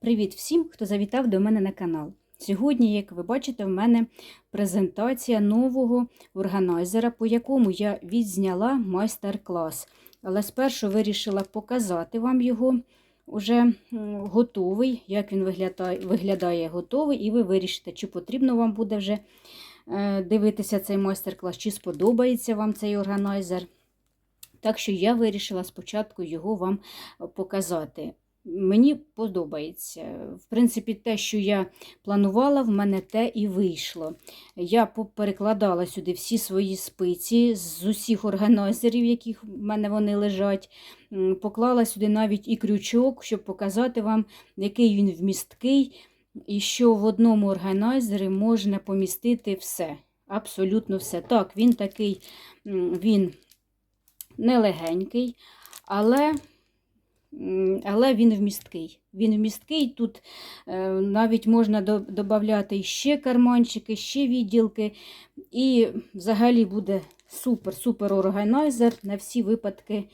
Привіт всім, хто завітав до мене на канал. Сьогодні, як ви бачите, в мене презентація нового органайзера, по якому я відзняла майстер-клас. Але спершу вирішила показати вам його вже м, готовий, як він виглядає, виглядає готовий, і ви вирішите, чи потрібно вам буде вже е, дивитися цей майстер-клас, чи сподобається вам цей органайзер. Так що я вирішила спочатку його вам показати. Мені подобається. В принципі, те, що я планувала, в мене те і вийшло. Я перекладала сюди всі свої спиці з усіх органайзерів, яких в мене вони лежать. Поклала сюди навіть і крючок, щоб показати вам, який він вмісткий, і що в одному органайзері можна помістити все. Абсолютно все. Так, він такий, він нелегенький, але але він вмісткий. Він вмісткий, тут е, навіть можна додати ще карманчики, ще відділки. І взагалі буде супер-супер органайзер на всі випадки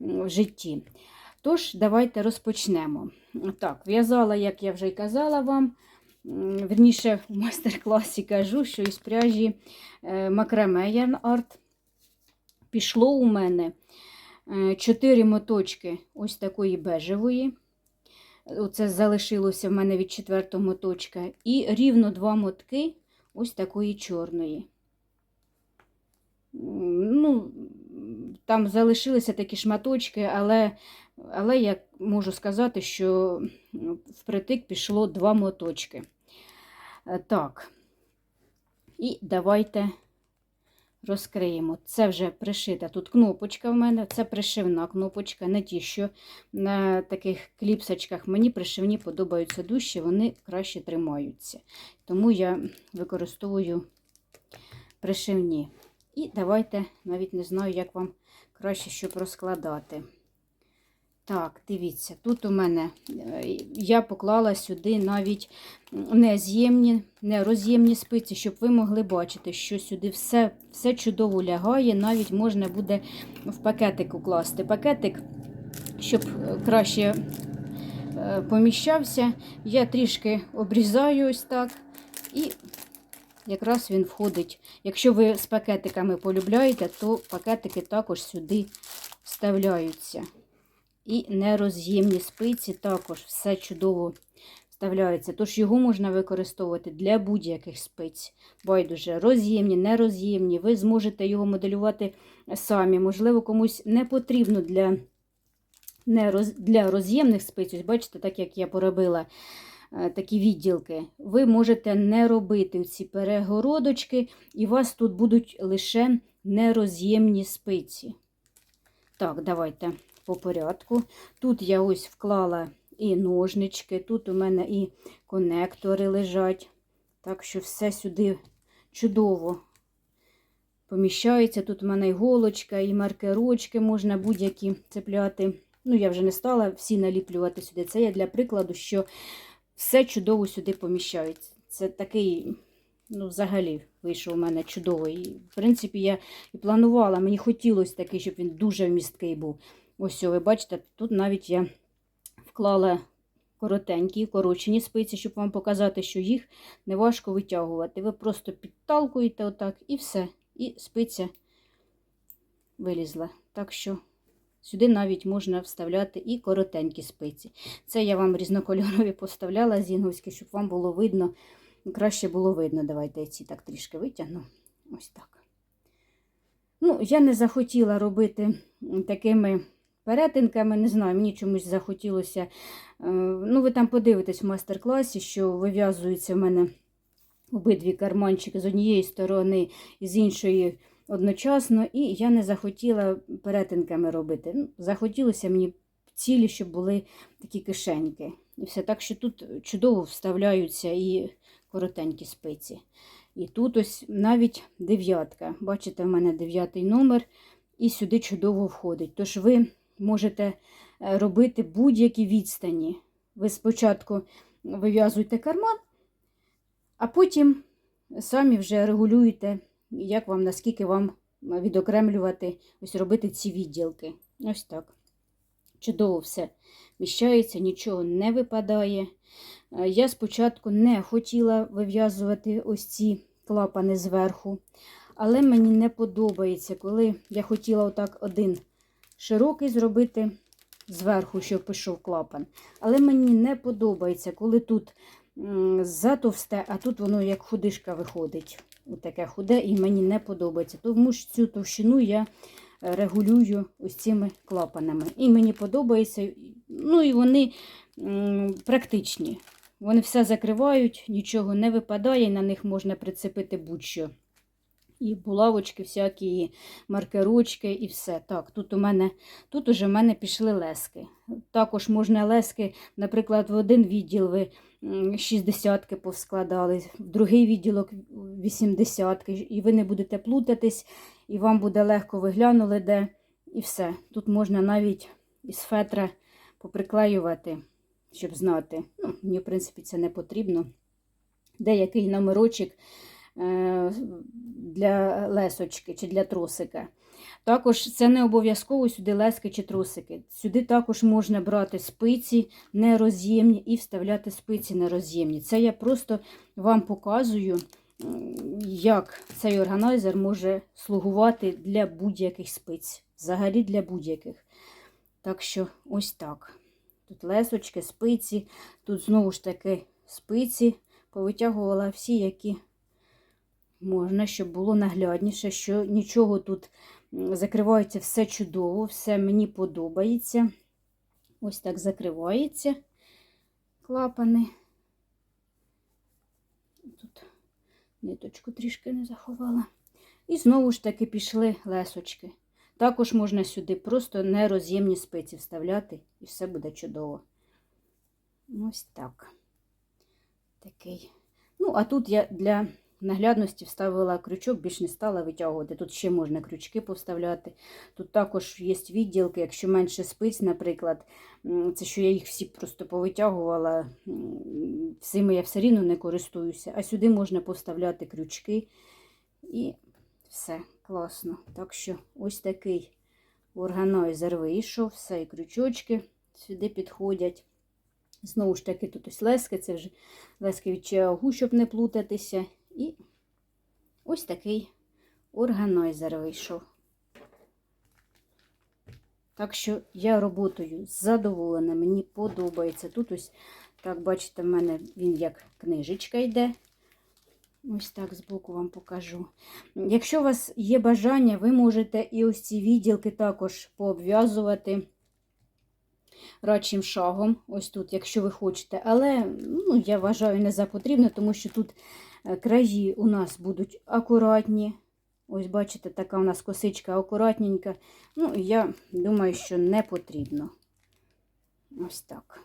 в житті. Тож, давайте розпочнемо. Так, в'язала, як я вже й казала вам. Верніше, в майстер-класі кажу, що із пряжі макраме Yarn Art пішло у мене. Е, Чотири моточки ось такої бежевої. Оце залишилося в мене від четвертого моточка. І рівно два мотки ось такої чорної. Ну, Там залишилися такі шматочки, але але я можу сказати, що впритик пішло два моточки. Е, Так, і давайте розкриємо. Це вже пришита тут кнопочка в мене, це пришивна кнопочка, не ті, що на таких кліпсочках мені пришивні подобаються дужче, вони краще тримаються. Тому я використовую пришивні. І давайте, навіть не знаю, як вам краще щоб розкладати. Так, дивіться, тут у мене е, я поклала сюди навіть не з'ємні, не роз'ємні спиці, щоб ви могли бачити, що сюди все все чудово лягає, навіть можна буде в пакетик укласти. Пакетик, щоб краще е, поміщався, я трішки обрізаю ось так, і якраз він входить. Якщо ви з пакетиками полюбляєте, то пакетики також сюди вставляються. І нероз'ємні спиці також все чудово вставляється. Тож його можна використовувати для будь-яких спиць. Байдуже, роз'ємні, нероз'ємні. Ви зможете його моделювати самі. Можливо, комусь не потрібно для нероз... для роз'ємних спиць. Ось бачите, так як я поробила е, такі відділки, ви можете не робити ці перегородочки, і у вас тут будуть лише нероз'ємні спиці. Так, давайте по порядку. Тут я ось вклала і ножнички, тут у мене і конектори лежать. Так що все сюди чудово поміщається. Тут у мене і голочка, і маркерочки можна будь-які цепляти. Ну, я вже не стала всі наліплювати сюди. Це я для прикладу, що все чудово сюди поміщається. Це такий, ну, взагалі, вийшов у мене чудовий. В принципі, я і планувала, мені хотілося такий, щоб він дуже вмісткий був. Ось, ви бачите, тут навіть я вклала коротенькі, корочені спиці, щоб вам показати, що їх не важко витягувати. Ви просто підталкуєте отак і все. І спиця вилізла. Так що сюди навіть можна вставляти і коротенькі спиці. Це я вам різнокольорові поставляла зінговські, щоб вам було видно, краще було видно. Давайте я ці так трішки витягну. Ось так. Ну, я не захотіла робити такими перетинками, не знаю, мені чомусь захотілося. Е, ну, ви там подивитесь в майстер-класі, що вив'язуються в мене обидві карманчики з однієї сторони і з іншої одночасно, і я не захотіла перетинками робити. Ну, Захотілося мені цілі, щоб були такі кишеньки. І все так, що тут чудово вставляються і коротенькі спиці. І тут ось навіть дев'ятка. Бачите, в мене дев'ятий номер, і сюди чудово входить. Тож ви можете е, робити будь-які відстані. Ви спочатку вив'язуєте карман, а потім самі вже регулюєте, як вам, наскільки вам відокремлювати, ось робити ці відділки. Ось так. чудово все вміщається, нічого не випадає. Е, Я спочатку не хотіла вив'язувати ось ці клапани зверху, але мені не подобається, коли я хотіла отак один широкий зробити зверху, щоб пішов клапан. Але мені не подобається, коли тут затовсте, а тут воно як худишка виходить. Отаке худе, і мені не подобається. Тому що цю товщину я регулюю ось цими клапанами. І мені подобається. Ну і вони практичні. Вони все закривають, нічого не випадає, і на них можна прицепити будь-що. І булавочки, всякі, і маркерочки, і все. Так, тут у мене тут уже в мене пішли лески. Також можна лески, наприклад, в один відділ ви 60-ки повскладали, в другий відділок 80-ки, і ви не будете плутатись, і вам буде легко виглянули де, і все. Тут можна навіть із фетра поприклеювати, щоб знати. Ну, мені, в принципі, це не потрібно. Деякий номерочок для лесочки чи для тросика. Також це не обов'язково сюди лески чи тросики. Сюди також можна брати спиці нероз'ємні і вставляти спиці нероз'ємні. Це я просто вам показую, як цей органайзер може слугувати для будь-яких спиць. Взагалі для будь-яких. Так що ось так. Тут лесочки, спиці, тут знову ж таки спиці. Повитягувала всі, які можна, щоб було наглядніше, що нічого тут закривається все чудово, все мені подобається. Ось так закривається клапани. Тут ниточку трішки не заховала. І знову ж таки пішли лесочки. Також можна сюди просто нероз'ємні спиці вставляти, і все буде чудово. Ось так. Такий. Ну, а тут я для наглядності вставила крючок, більш не стала витягувати. Тут ще можна крючки повставляти. Тут також є відділки, якщо менше спиць, наприклад, це що я їх всі просто повитягувала, всіми я все рівно не користуюся. А сюди можна повставляти крючки і все класно. Так що ось такий органайзер вийшов, все і крючочки сюди підходять. Знову ж таки, тут ось лески, це вже лески від чагу, щоб не плутатися. І ось такий органайзер вийшов. Так що я роботою задоволена, мені подобається. Тут ось, так, бачите, в мене він як книжечка йде. Ось так збоку вам покажу. Якщо у вас є бажання, ви можете і ось ці відділки також пообв'язувати радшим шагом, ось тут, якщо ви хочете. Але ну, я вважаю не за потрібно, тому що тут краї у нас будуть акуратні. Ось, бачите, така у нас косичка акуратненька. Ну, я думаю, що не потрібно. Ось так.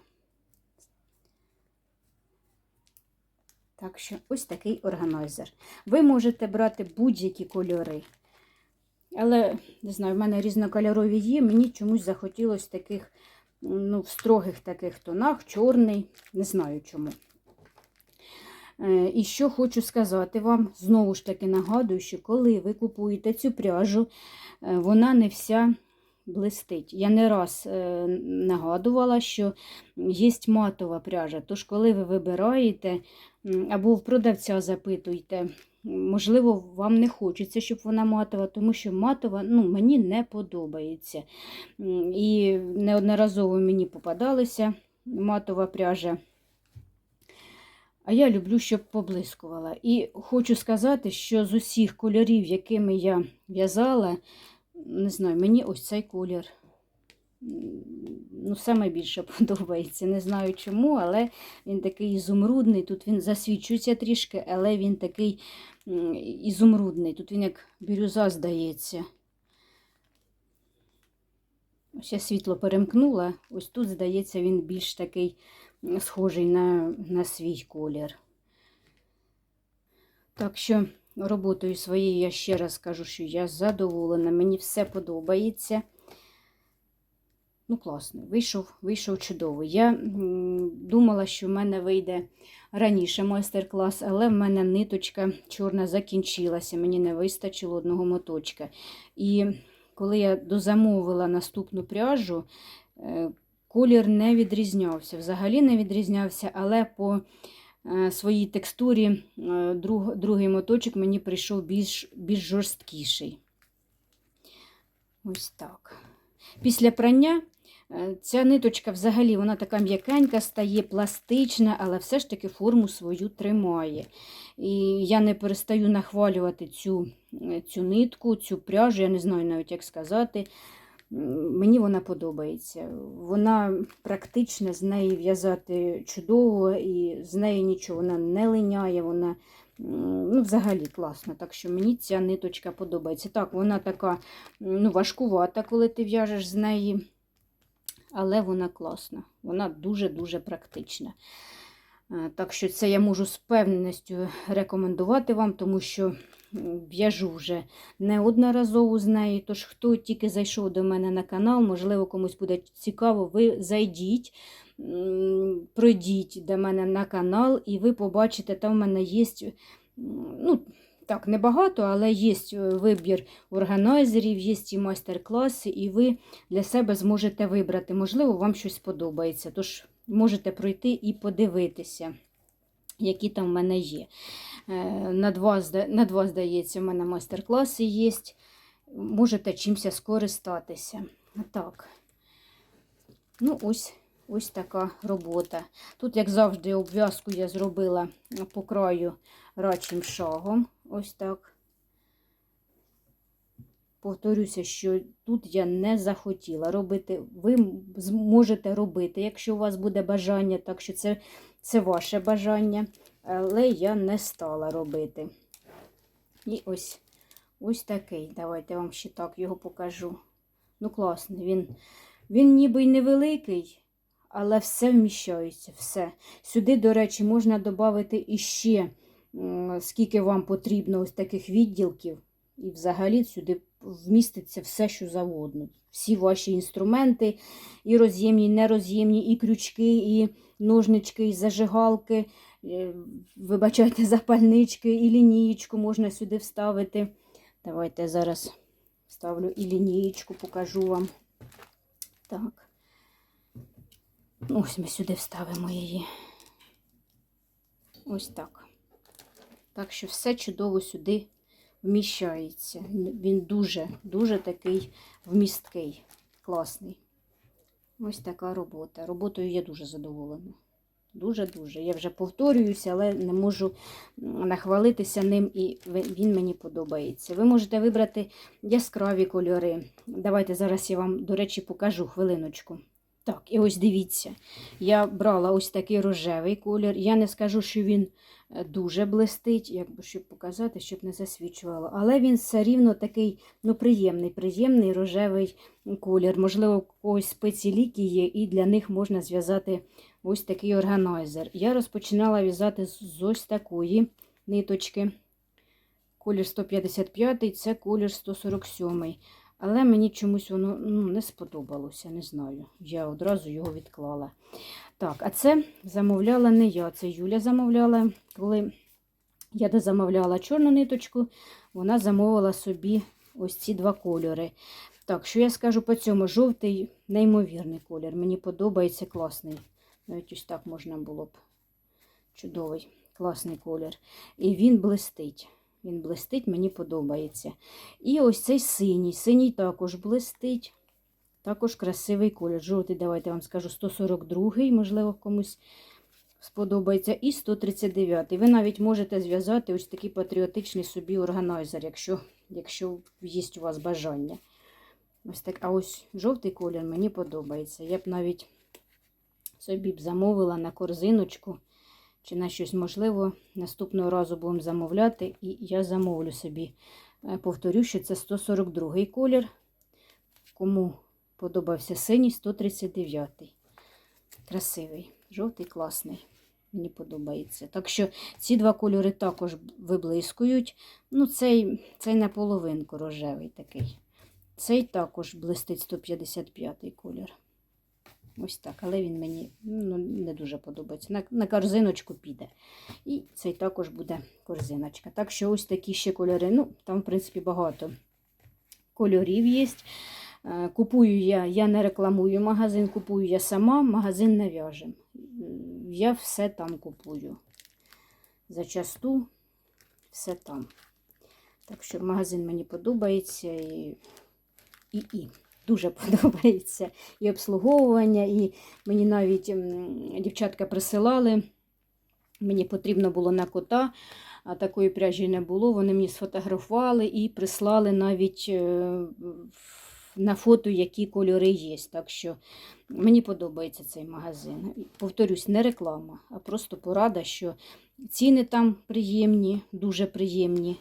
Так що ось такий органайзер. Ви можете брати будь-які кольори. Але, не знаю, в мене різнокольорові є, мені чомусь захотілося таких, ну, в строгих таких тонах, чорний, не знаю чому. Е, І що хочу сказати вам, знову ж таки нагадую, що коли ви купуєте цю пряжу, е, вона не вся блистить. Я не раз е, нагадувала, що є матова пряжа. Тож, коли ви вибираєте або в продавця запитуйте, можливо, вам не хочеться, щоб вона матова, тому що матова ну, мені не подобається. І неодноразово мені попадалися матова пряжа. А я люблю, щоб поблискувала. І хочу сказати, що з усіх кольорів, якими я в'язала, не знаю, мені ось цей колір ну, саме більше подобається. Не знаю чому, але він такий ізумрудний. Тут він засвічується трішки, але він такий ізумрудний. Тут він як бірюза здається. Ось я світло перемкнула. Ось тут, здається, він більш такий схожий на, на свій колір. Так що роботою своєю я ще раз кажу, що я задоволена, мені все подобається. Ну, класно, вийшов, вийшов чудовий. Я думала, що в мене вийде раніше майстер-клас, але в мене ниточка чорна закінчилася, мені не вистачило одного моточка. І коли я дозамовила наступну пряжу, е, колір не відрізнявся. Взагалі не відрізнявся, але по е, своїй текстурі е, друг, другий моточок мені прийшов більш, більш жорсткіший. Ось так. Після прання е, ця ниточка взагалі вона така м'якенька стає, пластична, але все ж таки форму свою тримає. І я не перестаю нахвалювати цю, цю нитку, цю пряжу, я не знаю навіть, як сказати. Мені вона подобається. Вона практична, з неї в'язати чудово, і з неї нічого вона не линяє, вона ну, взагалі класна. Так що мені ця ниточка подобається. Так, вона така ну, важкувата, коли ти в'яжеш з неї, але вона класна. Вона дуже-дуже практична. Е, Так що це я можу з певністю рекомендувати вам, тому що в'яжу вже неодноразово з нею. Тож, хто тільки зайшов до мене на канал, можливо, комусь буде цікаво, ви зайдіть, пройдіть до мене на канал, і ви побачите, там в мене є. Ну, так, небагато, але є вибір органайзерів, є і майстер-класи, і ви для себе зможете вибрати. Можливо, вам щось сподобається. Тож можете пройти і подивитися, які там в мене є. Е, На два, здається, в мене майстер-класи є. Можете чимся скористатися. Так. Ну, ось, ось така робота. Тут, як завжди, обв'язку я зробила по краю рачим шагом. Ось так. Повторюся, що тут я не захотіла робити. Ви зможете робити, якщо у вас буде бажання, так що це, це ваше бажання, але я не стала робити. І ось ось такий. Давайте я вам ще так його покажу. Ну, класний. Він, він ніби й невеликий, але все вміщається. все. Сюди, до речі, можна додати іще, скільки вам потрібно ось таких відділків. І взагалі сюди вміститься все, що завгодно. Всі ваші інструменти, і роз'ємні, і нероз'ємні, і крючки, і ножнички, і зажигалки, е, вибачайте, запальнички, і лінієчку можна сюди вставити. Давайте зараз вставлю і лінієчку, покажу вам. Так. Ось ми сюди вставимо її. Ось так. Так що все чудово сюди вміщається. Він дуже, дуже такий вмісткий, класний. Ось така робота. Роботою я дуже задоволена. Дуже-дуже. Я вже повторююся, але не можу нахвалитися ним, і він мені подобається. Ви можете вибрати яскраві кольори. Давайте зараз я вам, до речі, покажу хвилиночку. Так, і ось дивіться, я брала ось такий рожевий колір. Я не скажу, що він е, дуже блистить, якби щоб показати, щоб не засвічувало. Але він все рівно такий ну, приємний, приємний рожевий колір. Можливо, у когось спеціліки є, і для них можна зв'язати ось такий органайзер. Я розпочинала в'язати з з ось такої ниточки. Колір 155, це колір 147. Але мені чомусь воно ну, не сподобалося, не знаю. Я одразу його відклала. Так, а це замовляла не я, це Юля замовляла. Коли я дозамовляла чорну ниточку, вона замовила собі ось ці два кольори. Так, що я скажу по цьому? Жовтий, неймовірний колір. Мені подобається класний. Навіть ось так можна було б. Чудовий, класний колір. І він блистить. Він блистить, мені подобається. І ось цей синій. Синій також блистить. Також красивий колір. Жовтий, давайте вам скажу, 142-й, можливо, комусь сподобається. І 139-й. Ви навіть можете зв'язати ось такий патріотичний собі органайзер, якщо, якщо є у вас бажання. Ось так. А ось жовтий колір мені подобається. Я б навіть собі б замовила на корзиночку. Чи на щось можливо, наступного разу будемо замовляти, і я замовлю собі. Е, Повторю, що це 142 колір. Кому подобався синій, 139. Красивий, жовтий, класний. Мені подобається. Так що ці два кольори також виблискують. Ну, цей, цей наполовинку рожевий такий. Цей також блистить 155 колір. Ось так, але він мені ну, не дуже подобається. На, на корзиночку піде. І цей також буде корзиночка. Так що ось такі ще кольори. Ну, там, в принципі, багато кольорів є. Е, Купую я, я не рекламую магазин, купую я сама, магазин не в'яже. Я все там купую. Зачасту все там. Так що магазин мені подобається і, і, і дуже подобається. І обслуговування, і мені навіть дівчатка присилали. Мені потрібно було на кота, а такої пряжі не було. Вони мені сфотографували і прислали навіть е, на фото, які кольори є. Так що мені подобається цей магазин. Повторюсь, не реклама, а просто порада, що ціни там приємні, дуже приємні.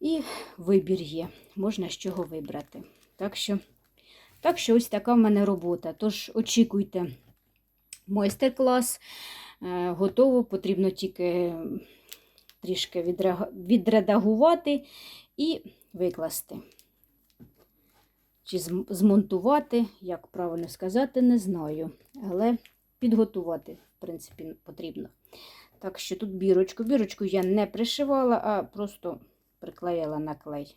І вибір є, можна з чого вибрати. Так що, так що ось така в мене робота. Тож очікуйте майстер-клас. Е, Готово, потрібно тільки трішки відредагувати і викласти. Чи змонтувати, як правильно сказати, не знаю. Але підготувати, в принципі, потрібно. Так що тут бірочку. Бірочку я не пришивала, а просто приклеїла на клей.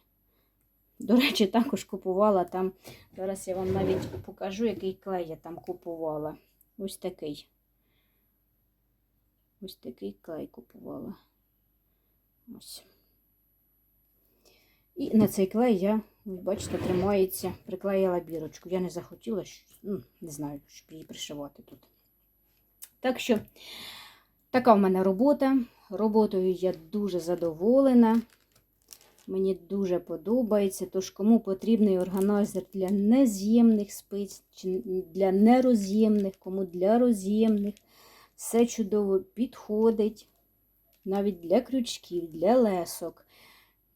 До речі, також купувала там. Зараз я вам навіть покажу, який клей я там купувала. Ось такий. Ось такий клей купувала. Ось. І на цей клей я, бачите, тримається, приклеїла бірочку. Я не захотіла, ну, не знаю, щоб її пришивати тут. Так що, така в мене робота. Роботою я дуже задоволена. Мені дуже подобається. Тож, кому потрібний органайзер для нез'ємних спиць, чи для нероз'ємних, кому для роз'ємних, все чудово підходить. Навіть для крючків, для лесок,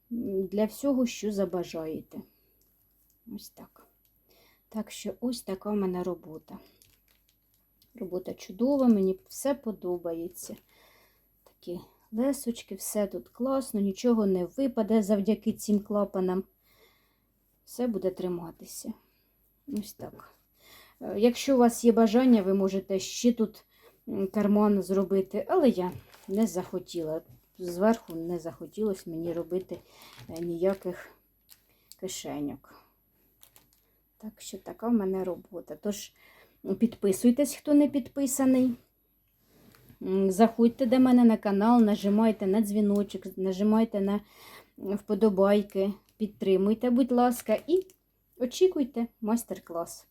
для всього, що забажаєте. Ось так. Так що ось така в мене робота. Робота чудова, мені все подобається. Такі лесочки, все тут класно, нічого не випаде завдяки цим клапанам. Все буде триматися. Ось так. Е, Якщо у вас є бажання, ви можете ще тут карман зробити, але я не захотіла. Зверху не захотілося мені робити е, ніяких кишеньок. Так що така в мене робота. Тож підписуйтесь, хто не підписаний. Заходьте до мене на канал, нажимайте на дзвіночок, нажимайте на вподобайки, підтримуйте, будь ласка, і очікуйте майстер-клас.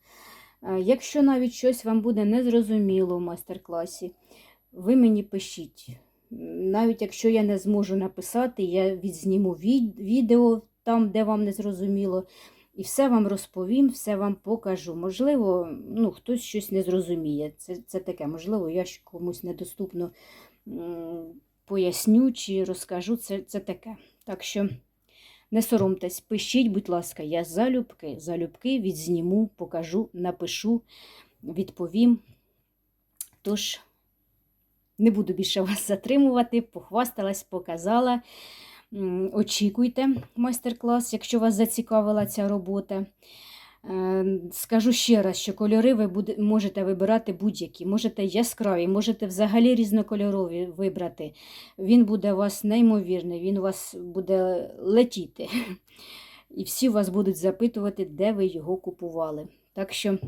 Е, Якщо навіть щось вам буде незрозуміло в майстер-класі, ви мені пишіть. Навіть якщо я не зможу написати, я відзніму відео там, де вам не зрозуміло, і все вам розповім, все вам покажу. Можливо, ну, хтось щось не зрозуміє. Це, це таке, можливо, я комусь недоступно поясню чи розкажу. Це, це таке. Так що не соромтесь, пишіть, будь ласка, я залюбки, залюбки відзніму, покажу, напишу, відповім. Тож, не буду більше вас затримувати, похвасталась, показала. Очікуйте майстер-клас, якщо вас зацікавила ця робота. Е, Скажу ще раз, що кольори ви можете вибирати будь-які. Можете яскраві, можете взагалі різнокольорові вибрати. Він буде у вас неймовірний, він у вас буде летіти. І всі вас будуть запитувати, де ви його купували. Так що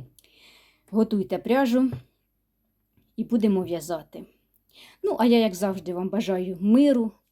готуйте пряжу і будемо в'язати. Ну, а я, як завжди, вам бажаю миру,